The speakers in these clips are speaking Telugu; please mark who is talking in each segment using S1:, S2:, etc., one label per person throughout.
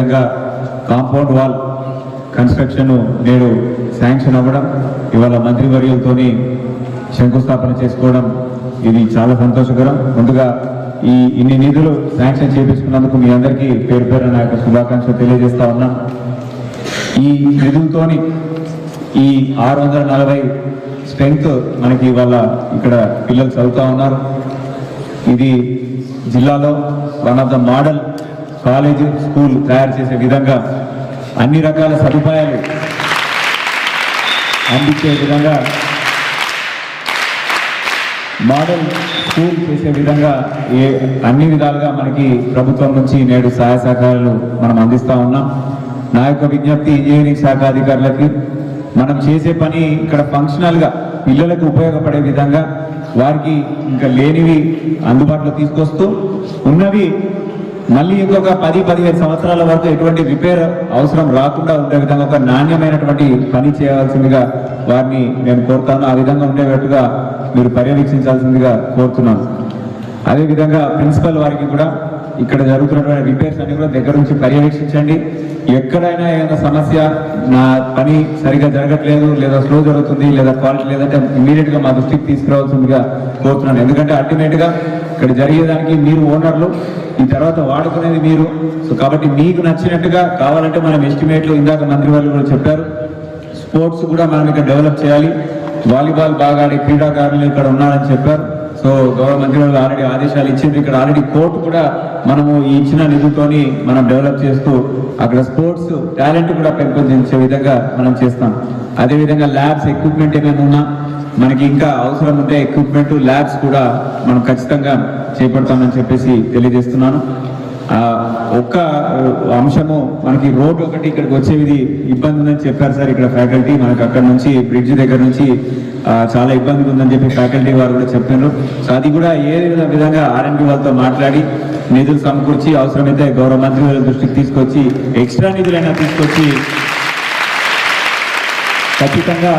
S1: విధంగా కాంపౌండ్ వాల్ కన్స్ట్రక్షన్ నేడు శాంక్షన్ అవ్వడం ఇవాళ మంత్రివర్యులతోని శంకుస్థాపన చేసుకోవడం ఇది చాలా సంతోషకరం. ముందుగా ఈ ఇన్ని నిధులు శాంక్షన్ చేపించుకున్నందుకు మీ అందరికీ పేరు పేరు నా యొక్క శుభాకాంక్షలు తెలియజేస్తా ఉన్నాను ఈ నిధులతోని ఈ ఆరు వందల నలభై స్ట్రెంగ్త్ మనకి ఇవాళ ఇక్కడ పిల్లలు చదువుతా ఉన్నారు. ఇది జిల్లాలో one of the model college school తయారు చేసే విధంగా అన్ని రకాల సదుపాయాలు అందించే విధంగా మోడల్ స్కూల్ చేసే విధంగా ఏ అన్ని విధాలుగా మనకి ప్రభుత్వం నుంచి నేడు సహాయ సహకారాలు మనం అందిస్తూ ఉన్నాం. నా యొక్క విజ్ఞప్తి ఇంజనీరింగ్ శాఖ అధికారులకి మనం చేసే పని ఇక్కడ ఫంక్షనల్గా పిల్లలకు ఉపయోగపడే విధంగా వారికి ఇంకా లేనివి అందుబాటులో తీసుకొస్తూ ఉన్నవి మళ్ళీ ఇంకొక పది పదిహేను సంవత్సరాల వరకు ఎటువంటి రిపేర్ అవసరం రాకుండా ఉండే విధంగా ఒక నాణ్యమైనటువంటి పని చేయాల్సిందిగా వారిని నేను కోరుతాను. ఆ విధంగా ఉండేటట్టుగా మీరు పర్యవేక్షించాల్సిందిగా కోరుతున్నాను. అదేవిధంగా ప్రిన్సిపల్ వారికి కూడా ఇక్కడ జరుగుతున్నటువంటి రిపేర్స్ అన్ని కూడా దగ్గర నుంచి పర్యవేక్షించండి. ఎక్కడైనా ఏదైనా సమస్య నా పని సరిగా జరగట్లేదు లేదా స్లో జరుగుతుంది లేదా క్వాలిటీ లేదంటే ఇమీడియట్గా మా దృష్టికి తీసుకురావాల్సిందిగా కోరుతున్నాను. ఎందుకంటే అల్టిమేట్గా ఇక్కడ జరిగేదానికి మీరు ఓనర్లు ఈ తర్వాత వాడుకునేది మీరు. సో కాబట్టి మీకు నచ్చినట్టుగా కావాలంటే మనం ఎస్టిమేట్లు ఇందాక మంత్రి వాళ్ళు కూడా చెప్పారు స్పోర్ట్స్ కూడా మనం ఇక్కడ డెవలప్ చేయాలి. వాలీబాల్ బాగా ఆడే క్రీడాకారులు ఇక్కడ ఉన్నారని చెప్పారు. సో గౌరవ మంత్రి వాళ్ళు ఆల్రెడీ ఆదేశాలు ఇచ్చింది ఇక్కడ ఆల్రెడీ కోర్టు కూడా మనము ఇచ్చిన నిధులతోని మనం డెవలప్ చేస్తూ అక్కడ స్పోర్ట్స్ టాలెంట్ కూడా పెంపొందించే విధంగా మనం చేస్తాం. అదే విధంగా ల్యాబ్స్ ఎక్విప్మెంట్ ఏమైనా ఉన్నా మనకి ఇంకా అవసరం ఉంటే ఎక్విప్మెంట్ ల్యాబ్స్ కూడా మనం ఖచ్చితంగా చేపడతామని చెప్పేసి తెలియజేస్తున్నాను. ఒక్క అంశము మనకి రోడ్ ఒకటి ఇక్కడికి వచ్చేది ఇబ్బంది ఉందని చెప్పారు సార్ ఇక్కడ ఫ్యాకల్టీ. మనకు అక్కడ నుంచి బ్రిడ్జ్ దగ్గర నుంచి చాలా ఇబ్బంది ఉందని చెప్పి ఫ్యాకల్టీ వారు కూడా చెప్పారు. సో అది కూడా ఏ విధంగా ఆర్ఎంపీ వాళ్ళతో మాట్లాడి నిధులు సమకూర్చి అవసరమైతే గౌరవ మంత్రి వారి దృష్టికి తీసుకొచ్చి ఎక్స్ట్రా నిధులైనా తీసుకొచ్చి ఖచ్చితంగా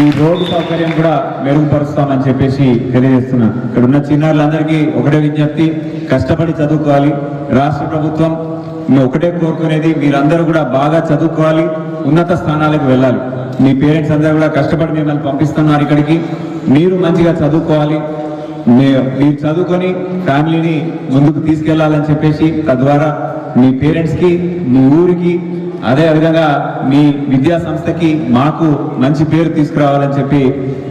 S1: ఈ రోడ్డు సౌకర్యం కూడా మెరుగుపరుస్తామని చెప్పేసి తెలియజేస్తున్నా ఇక్కడ ఉన్న చిన్నారులందరికీ ఒకటే విజ్ఞప్తి కష్టపడి చదువుకోవాలి. రాష్ట్ర ప్రభుత్వం మీ ఒకటే కోరుకునేది మీరందరూ కూడా బాగా చదువుకోవాలి ఉన్నత స్థానాలకు వెళ్ళాలి. మీ పేరెంట్స్ అందరూ కూడా కష్టపడి మిమ్మల్ని పంపిస్తున్నారు ఇక్కడికి. మీరు మంచిగా చదువుకోవాలి. మీ- మీరు చదువుకొని ఫ్యామిలీని ముందుకు తీసుకెళ్ళాలని చెప్పేసి తద్వారా మీ పేరెంట్స్కి మీ ఊరికి అదే విధంగా మీ విద్యా సంస్థకి మాకు మంచి పేరు తీసుకురావాలని చెప్పి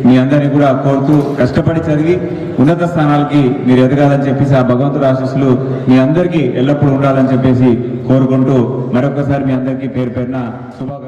S1: మీ అందరినీ కూడా కోరుతూ కష్టపడి చదివి ఉన్నత స్థానాలకి మీరు ఎదగాలని చెప్పేసి ఆ భగవంతుడు ఆశీస్సులు మీ అందరికీ ఎల్లప్పుడూ ఉండాలని చెప్పేసి కోరుకుంటూ మరొకసారి మీ అందరికీ పేరు పేరున శుభాకాంక్షలు.